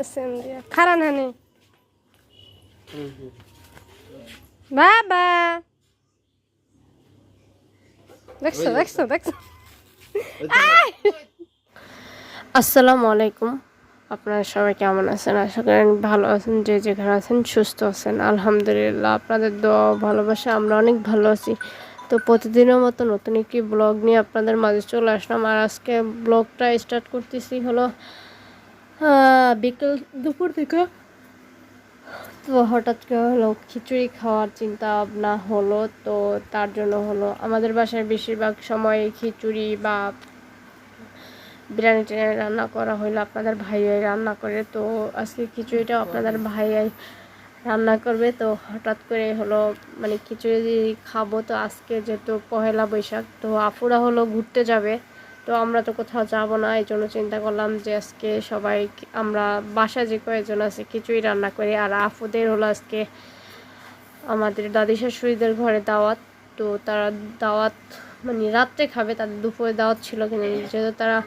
এসেন দিয়া। খারান হানি। বাবা। দেখছ দেখছ দেখছ। আসসালামু আলাইকুম। আপনারা সবাই কেমন আছেন? আশা করেন ভালো আছেন যে যেখানে আছেন সুস্থ আছেন। আলহামদুলিল্লাহ আপনাদের দোয়া ভালোবাসা আমরা অনেক ভালো আছি। তো প্রতিদিনের মতো নতুন একটি ব্লগ নিয়ে আপনাদের মাঝে চলে আসলাম। আর আজকে ব্লগটা স্টার্ট করতেছি হলো বিকেল দুপুর থেকে। তো হঠাৎ করে হলো খিচুড়ি খাওয়ার চিন্তা ভাবনা হলো, তো তার জন্য হলো আমাদের বাসায় বেশিরভাগ সময় খিচুড়ি বা বিরিয়ানি টিরিয়ানি রান্না করা হইল আপনাদের ভাইয়াই রান্না করে। তো আজকে খিচুড়িটাও আপনাদের ভাইয়াই রান্না করবে। তো হঠাৎ করে হলো মানে খিচুড়ি খাব তো আজকে যেহেতু পহেলা বৈশাখ, তো আফুরা হলো ঘুরতে যাবে। তো আমরা তো কোথাও যাব না, এই জন্য চিন্তা করলাম যে আজকে সবাই আমরা বাসা যে কয়েকজন আছে খিচুড়ি রান্না করি, আর আফুদের হলো আজকে আমাদের দাদি শাশুড়িদের ঘরে দাওয়াত। তো তারা দাওয়াত মানে রাত্রে খাবে, তাদের দুপুরে দাওয়াত ছিল কিনা যেহেতু তারা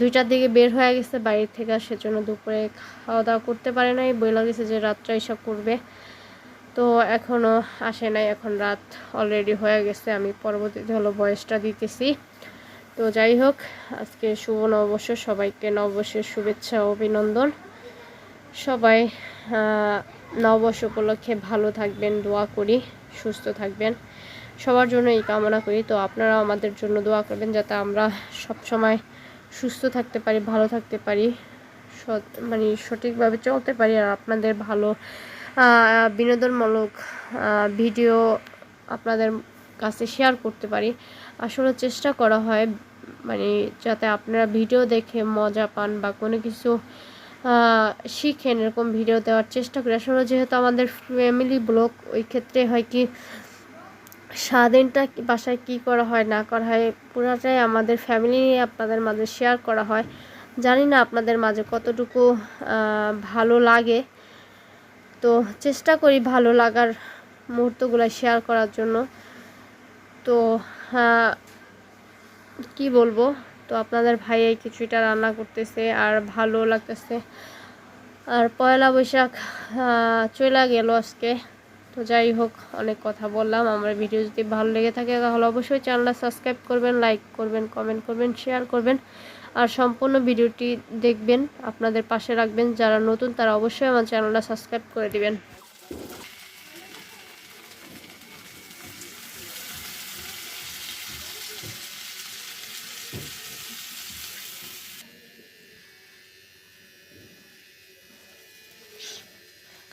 দুইটার দিকে বের হয়ে গেছে বাইরে থেকে, সেজন্য দুপুরে খাওয়া দাওয়া করতে পারে নাই। বইলা গেছে যে রাত্রে এসব করবে। তো এখনও আসে নাই, এখন রাত অলরেডি হয়ে গেছে। আমি পরবর্তীতে হলো বয়সটা দিতেছি। তো যাই হোক, আজকে শুভ নববর্ষ, সবাইকে নববর্ষের শুভেচ্ছা অভিনন্দন। সবাই নববর্ষ উপলক্ষে ভালো থাকবেন, দোয়া করি, সুস্থ থাকবেন। সবার জন্য এই কামনা করি। তো আপনারাও আমাদের জন্য দোয়া করবেন যাতে আমরা সব সময় সুস্থ থাকতে পারি, ভালো থাকতে পারি, সৎ- মানে সঠিকভাবে চলতে পারি। আর আপনাদের ভালো বিনোদনমূলক ভিডিও আপনাদের কাছে শেয়ার করতে পারি। আসলে চেষ্টা করা হয় মানে যাতে আপনারা ভিডিও দেখে মজা পান বা কোনো কিছু শিখেন এরকম ভিডিও দেওয়ার চেষ্টা করি। আসলে যেহেতু আমাদের ফ্যামিলি ব্লগ ওই ক্ষেত্রে হয় কি সারাদিনটা কি- বাসায় কি করা হয়, না করা হয়, পুরাটাই আমাদের ফ্যামিলি আপনাদের মাঝে শেয়ার করা হয়। জানি না আপনাদের মাঝে কতটুকু ভালো লাগে। তো চেষ্টা করি ভালো লাগার মুহূর্তগুলো শেয়ার করার জন্য। তো কি বলব? তো আপনাদের ভাই কিছুটা রান্না করতেছে আর ভালো লাগতেছে। আর পয়লা বৈশাখ চলে গেল আজকে। তো যাই হোক, অনেক কথা বললাম। আমার ভিডিও যদি ভালো লেগে থাকে, তাহলে অবশ্যই চ্যানেলটা সাবস্ক্রাইব করবেন, লাইক করবেন, কমেন্ট করবেন, শেয়ার করবেন। আর সম্পূর্ণ ভিডিওটি দেখবেন, আপনাদের পাশে রাখবেন। যারা নতুন, তারা অবশ্যই আমার চ্যানেলটা সাবস্ক্রাইব করে দিবেন।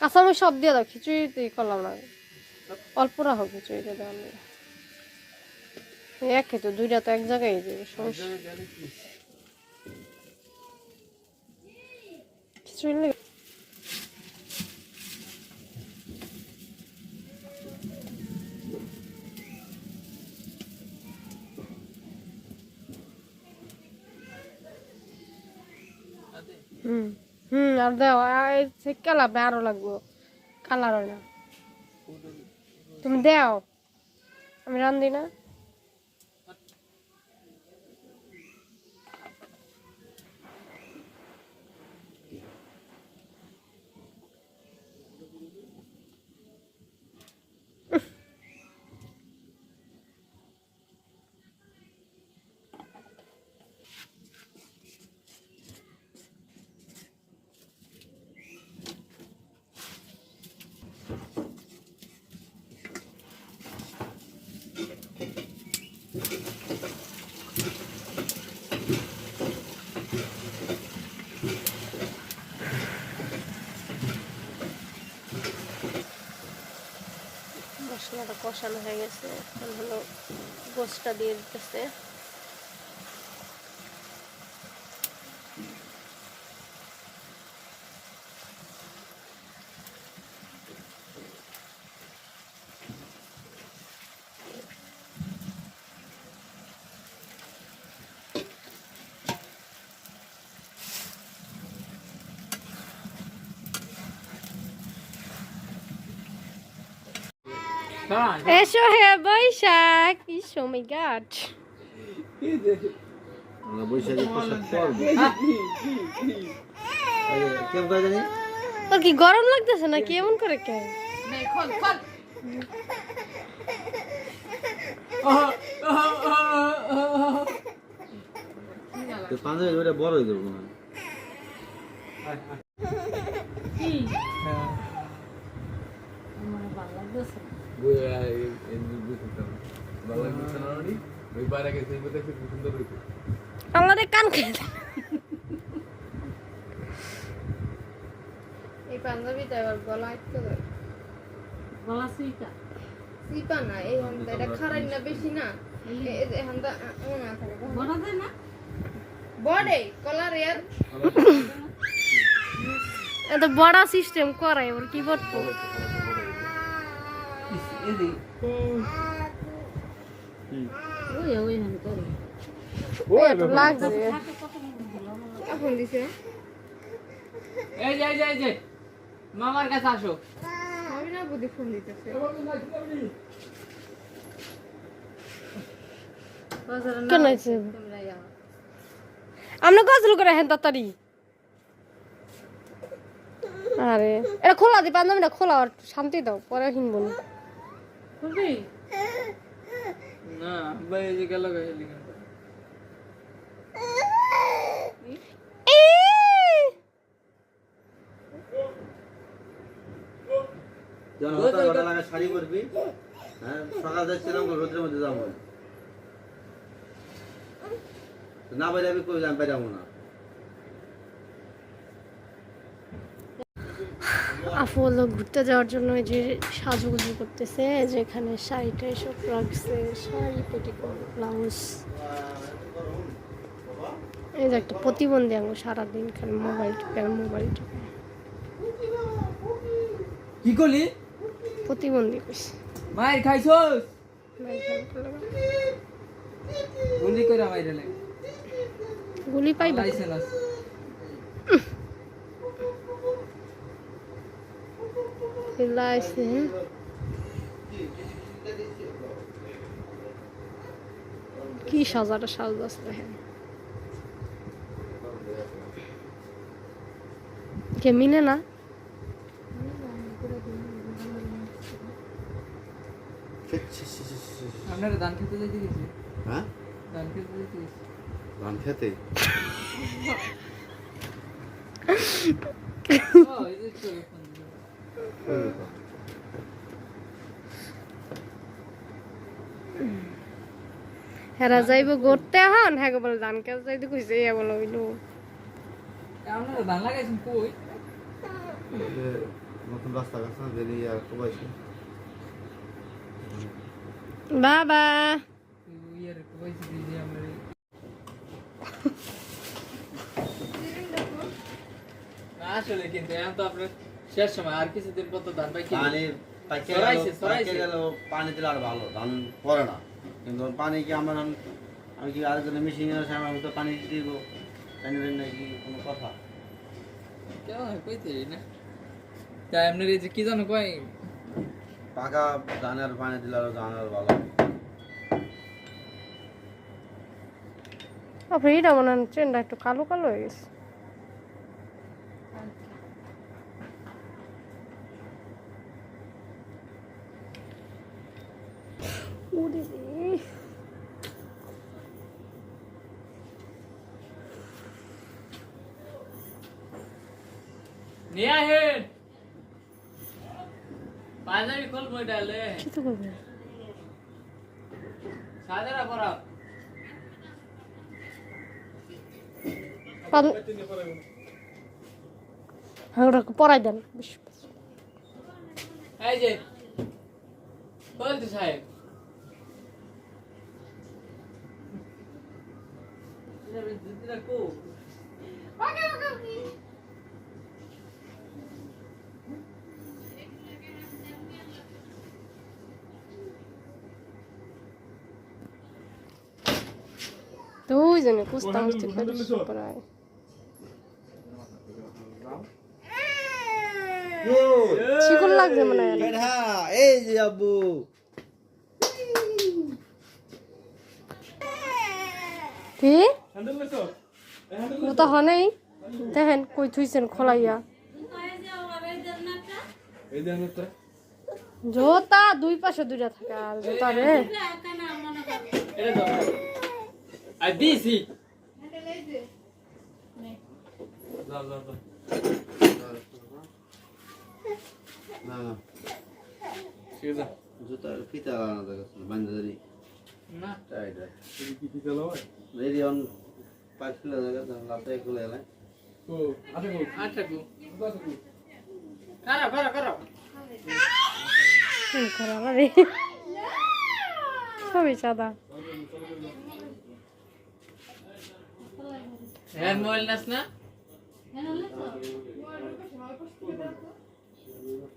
কাঁচামরিচ সব দিয়ে দাও খিচুড়ি করলাম না। অল্প রাখো খিচুড়িতে দেওয়ার নেই। এক খেতো দুইটা তো এক জায়গায় দেবে, সমস্যা খিচুড়ি লেগে হুম। হুম, আর দাও শিক্ষা লাগবে আরও লাগবো, কালার হয় না তুমি দাও, আমি রান্ধি না। কষানো হয়ে গেছে। এখন হলো গোসটা দিয়ে দিতেছে। এসো হে বৈশাখ ইস ও মাই গড আমরা তোর কি গরম লাগতেছে না কেমন করে কে? পাঞ্জাবি বড় হয়ে যাবে মনে হয়। আল্লাহ রে কান খেয়ে এই পাঞ্জাবিটা এবার গলা একটু গলা সুইটা সিপা না এই হামদা এটা খারাই না বেশি না। এই এই ও না বড় দেয় না? বডে কলার সিস্টেম করাই ওর কি করতো ওই ওই হান করে একটু লাগছে এখন দিছে এই যে এই যে মামার কাছে আসো আমি না বুদ্ধি ফোন দিতেছে কেন হয়েছে আমরা গজল করে হেন তাড়াতাড়ি আরে এটা খোলা দি পাঞ্জাবিটা খোলা শান্তি দাও পরে কিনবো না না গেল গেলি ঘটা শাড়ি পরবি হ্যাঁ? সকাল যাচ্ছিলাম রোদের মধ্যে যাব। না বাইরে আমি কই বেরাবো না। আপু হলো ঘুরতে যাওয়ার জন্য এই যে সাজুগুজু করতেছে যেখানে শাড়িটা এসব রাখছে শাড়ি পেটিকোট ব্লাউজ। এই যে একটা প্রতিবন্ধী আঙ্গ সারাদিন খালি মোবাইল টিপে মোবাইল টিপে। কি করলি? প্রতিবন্ধী কইছে মায়ের খাইছস? গুলি পাইবা? লাইসেন্স লাইছে কি সাজাটা সাজদাস দেখেন কে মিনে না আপনারা ধান খেতে যেতে গেছি হ্যাঁ ধান খেতে যেতে গেছি ধান খেতে ও এই যে চলে ফোন দিল। হেরা যাইব গড়তে হন হ্যাঁ বলে ধান কাজ যাইতে কইছে ইয়া বলো হইল। বাবা। ইয়ার কইছি দিদি আমরা না আসলে কিন্তু এখন তো আপনার শেষ সময় আর কিছুদিন পর তো ধান পানি সরাইছে, সরাইছে। পাইকে গেল পানি দিলে আর ভালো ধান পড়ে না। কিন্তু পানি কি আমার আমি কি আরেকজনের মেশিন এর সামনে আমি তো পানি দিব? পানি দেন নাকি কোনো কথা। কেন কইতে না। তাই আপনার এই যে কি জানো কই পাকা ধানের পানি দিলে আর ধান আর ভালো। তারপরে এটা মনে হয় ট্রেনটা একটু কালো কালো হয়ে গেছে। নিয়ে আহেন পাঞ্জাবি খোল বই ডালে কি তো করবে? সাদারা পরা। পান- হ্যাঁ ওটা পরাই দেন। এই যে বলতে সাহেব দিদিরা কো তো ওই জন্য কুস্তা মুস্তি করে পরায় চিকন লাগছে মনে হয় হ্যাঁ এই যে আব্বু কি তো হয় নাই দেখেন কই থুইছেন খোলাইয়া। জোতা দুই পাশে দুইটা থাকে আর জোতা রে। দিছি। জুতার ফিতা লাগানো থাকে না। টাইট রেডি অন পাঁচ কিলো লাতে খুলে এলাই ও আচ্ছা কো আচ্ছা কো কারা কারা কারা হুম, করা রে সবই সাদা হ্যাঁ মোবাইল নাস না?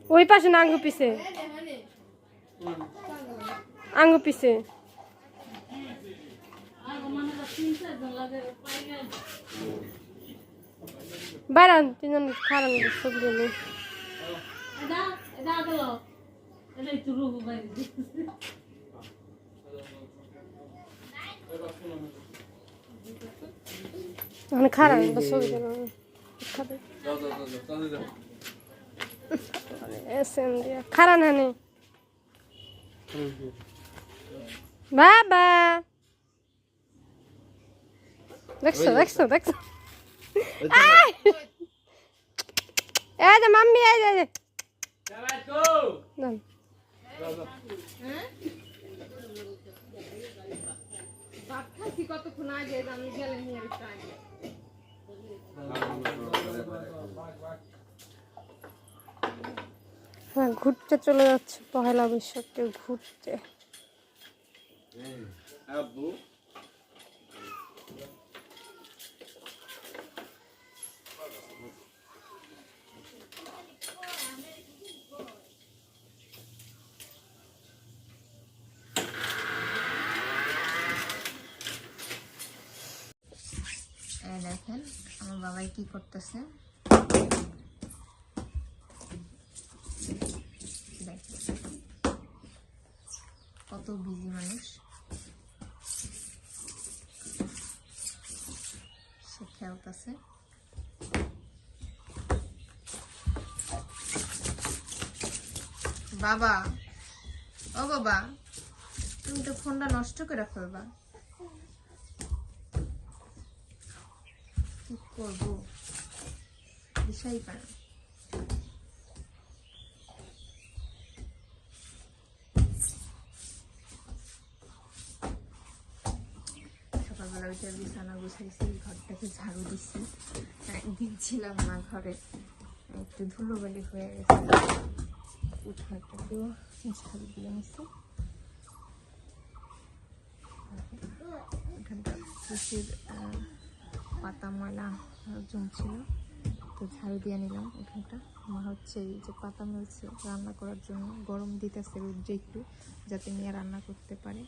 ওই পাশে না আঙ্গু পিছে। আঙ্গু পিছে। বাইরান তিনজন খারান রূপ বাইরে মানে খারান দিয়া খারান হানি বাবা দেখছ দেখছ দেখছ! এই যে মাম্মি এই যে কতক্ষণ আগে আমি গেলে নিয়ে হ্যাঁ ঘুরতে চলে যাচ্ছে পহেলা বৈশাখে ঘুরতে। আব্বু। দেখেন আমার বাবাই কি করতেছে। কত বিজি মানুষ। সে খেলতেছে। বাবা। ও বাবা, তুমি তো ফোনটা নষ্ট করে ফেলবা কি করব। দিশাই পায় সকালবেলা উঠে বিছানা গুছাইছি ঘরটাকে ঝাড়ু দিছি। হ্যাঁ, দিচ্ছিলাম না ঘরে একটু ধুলোবালি হয়ে গেছে। উঠানটাকেও ঝাড়ু দিয়ে নিছি। উঠানটা পাতা, ময়লা জমছিল তো ঝাড়ু দিয়ে নিলাম ওখানটা আমার হচ্ছে এই যে পাতা মেলছে রান্না করার জন্য। গরম দিতেছে রোদ্রে একটু, যাতে নিয়ে রান্না করতে পারে।